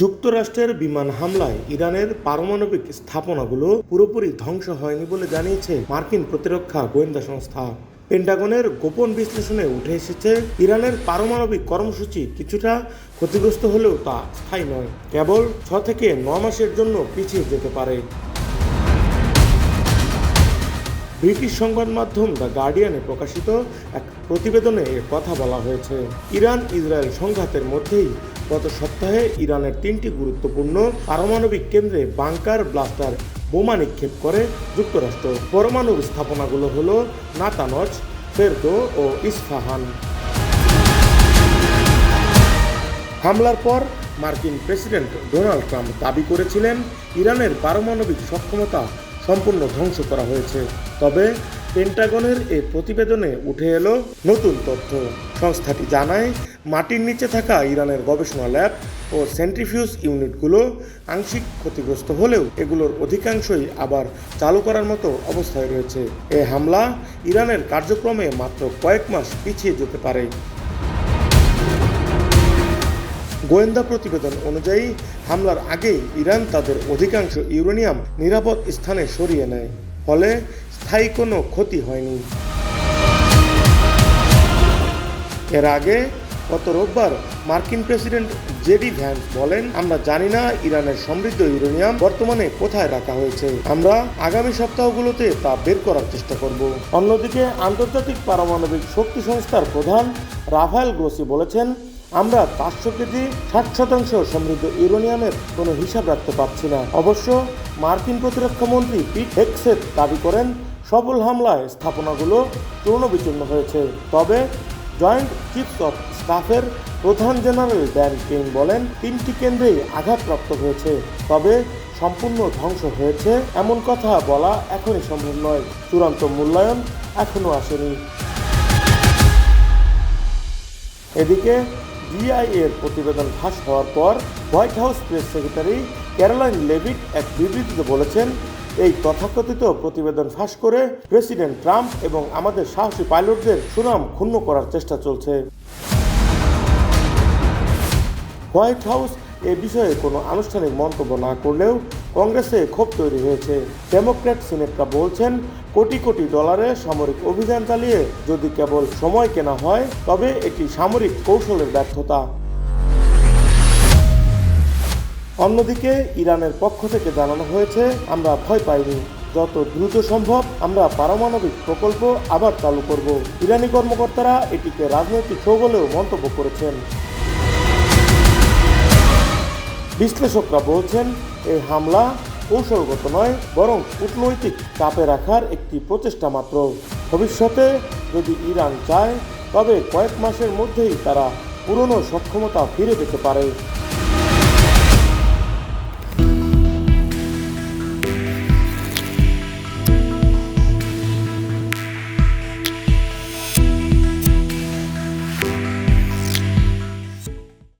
যুক্তরাষ্ট্রের বিমান হামলায় ইরানের পারমাণবিক স্থাপনাগুলো পুরোপুরি ধ্বংস হয়নি বলে জানিয়েছে মার্কিন প্রতিরক্ষা গোয়েন্দা সংস্থা। পেন্টাগনের গোপন বিশ্লেষণে উঠে এসেছে, ইরানের পারমাণবিক কর্মসূচি কিছুটা ক্ষতিগ্রস্ত হলেও তা স্থায়ী নয়, কেবল ছ থেকে ন মাসের জন্য পিছিয়ে যেতে পারে। ব্রিটিশ সংবাদ মাধ্যম দ্য গার্ডিয়ানে প্রকাশিত এক প্রতিবেদনে কথা বলা হয়েছে ইরান ইসরায়েল সংঘাতের মধ্যেই গত সপ্তাহে ইরানের তিনটি গুরুত্বপূর্ণ পারমাণবিক কেন্দ্রে বাংকার ব্লাস্টার বোমা নিক্ষেপ করে যুক্তরাষ্ট্র। পরমাণু স্থাপনাগুলো হলো নাতানজ, ফেরদো ও ইস্ফাহান। হামলার পর মার্কিন প্রেসিডেন্ট ডোনাল্ড ট্রাম্প দাবি করেছিলেন, ইরানের পারমাণবিক সক্ষমতা সম্পূর্ণ ধ্বংস করা হয়েছে। তবে পেন্টাগনের এই প্রতিবেদনে উঠে এলো নতুন তথ্য। সংস্থাটি জানায়, মাটির নিচে থাকা ইরানের গবেষণা ল্যাব ও সেন্ট্রিফিউজ ইউনিটগুলো আংশিক ক্ষতিগ্রস্ত হলেও এগুলোর অধিকাংশই আবার চালু করার মতো অবস্থায় রয়েছে। এ হামলা ইরানের কার্যক্রমে মাত্র কয়েক মাস পিছিয়ে যেতে পারে। গোয়েন্দা প্রতিবেদন অনুযায়ী, হামলার আগেই ইরান তাদের অধিকাংশ ইউরেনিয়াম নিরাপদ স্থানে সরিয়ে নেয়। ফলে স্থায়ী কোনো ক্ষতি হয়নি। এর আগে গত রোববার মার্কিন প্রেসিডেন্ট জেডি ভ্যান্স বলেন, আমরা জানি না ইরানের সমৃদ্ধ ইউরেনিয়াম বর্তমানে কোথায় রাখা হয়েছে। আমরা আগামী সপ্তাহগুলোতে তা বের করার চেষ্টা করব। অন্যদিকে আন্তর্জাতিক পারমাণবিক শক্তি সংস্থার প্রধান রাফায়েল গ্রোসি বলেছেন, আমরা পাঁচশো কেজি, ষাট শতাংশ সমৃদ্ধ ইউরেনিয়ামের কোনো হিসাব রাখতে পারছি না। অবশ্য মার্কিন প্রতিরক্ষা মন্ত্রী পিট হেক্সেট দাবি করেন সফল হামলায় স্থাপনাগুলো চূর্ণ বিচূর্ণ হয়েছে। তবে জয়েন্ট চিফস অফ স্টাফের প্রধান জেনারেল ড্যান কিং বলেন, তিনটি কেন্দ্রেই আঘাতপ্রাপ্ত হয়েছে। তবে সম্পূর্ণ ধ্বংস হয়েছে এমন কথা বলা এখনই সম্ভব নয়। চূড়ান্ত মূল্যায়ন এখনও আসেনি। এদিকে ডিআইএ এর প্রতিবেদন ফাঁস হওয়ার পর White House press secretary Karoline Leavitt এক বিবৃতিতে বলেছেন এই তথাকথিত প্রতিবেদন ফাঁস করে প্রেসিডেন্ট ট্রাম্প এবং আমাদের সাহসী পাইলটদের সুনাম ক্ষুণ্ণ করার চেষ্টা চলছে। হোয়াইট হাউস এ বিষয়ে কোনো আনুষ্ঠানিক মন্তব্য না করলেও কংগ্রেসে ক্ষোভ তৈরি হয়েছে। ডেমোক্র্যাট সিনেটরা বলছেন, কোটি কোটি ডলারে সামরিক অভিযান চালিয়ে যদি কেবল সময় কেনা হয়, তবে এটি সামরিক কৌশলের ব্যর্থতা। অন্যদিকে ইরানের পক্ষ থেকে জানানো হয়েছে, আমরা ভয় পাইনি। যত দ্রুত সম্ভব আমরা পারমাণবিক প্রকল্প আবার চালু করব। ইরানি কর্মকর্তারা এটিকে রাজনৈতিক শো বলেও মন্তব্য করেছেন। বিশ্লেষকরা বলছেন এই হামলা কৌশলগত নয়, বরং কূটনৈতিক চাপে রাখার একটি প্রচেষ্টা মাত্র। ভবিষ্যতে যদি ইরান চায়, তবে কয়েক মাসের মধ্যেই তারা পুরনো সক্ষমতা ফিরে পেতে পারে।